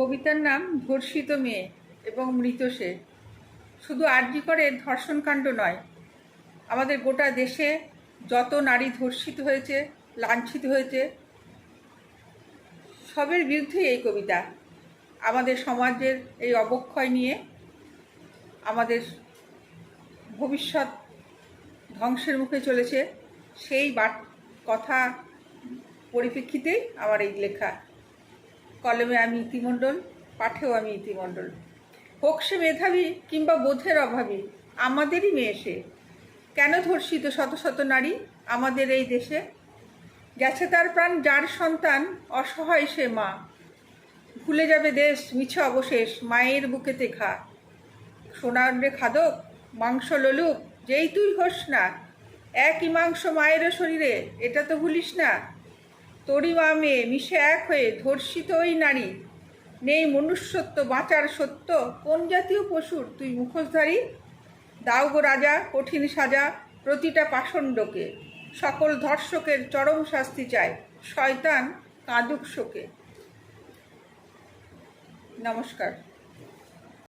কবিতার নাম ধর্ষিত মেয়ে এবং মৃত সে। শুধু আরজিকরের ধর্ষণকাণ্ড নয়, আমাদের গোটা দেশে যত নারী ধর্ষিত হয়েছে, লাঞ্ছিত হয়েছে, সবের বিরুদ্ধেই এই কবিতা। আমাদের সমাজের এই অবক্ষয় নিয়ে আমাদের ভবিষ্যৎ ধ্বংসের মুখে চলেছে। সেই বাট, কথা পরিপ্রেক্ষিতেই আমার এই লেখা। কলমে আমি ইতিমণ্ডল, পাঠেও আমি ইতিমণ্ডল। হোক সে মেধাবী কিংবা বোধের অভাবী, আমাদেরই মেয়ে সে। কেন ধর্ষিত শত শত নারী আমাদের এই দেশে? গেছে তার প্রাণ যার সন্তান, অসহায় সে মা। ভুলে যাবে দেশ, মিছে অবশেষ, মায়ের বুকেতে ঘা। সোনার রে খাদক, মাংস ললুক, যেই তুই হোস না, একই মাংস মায়ের শরীরে, এটা তো ভুলিস না। তোরই মা মেয়ে মিশে এক হয়ে ধর্ষিত ওই নারী। নেই মনুষ্যত্ব, বাঁচার সত্য, কোন জাতীয় পশুর তুই মুখোশধারী? দাও গো রাজা, কঠিন সাজা, প্রতিটা পাষণ্ডকে। সকল ধর্ষকের চরম শাস্তি চায় শয়তান কাঁদুক শোকে। নমস্কার।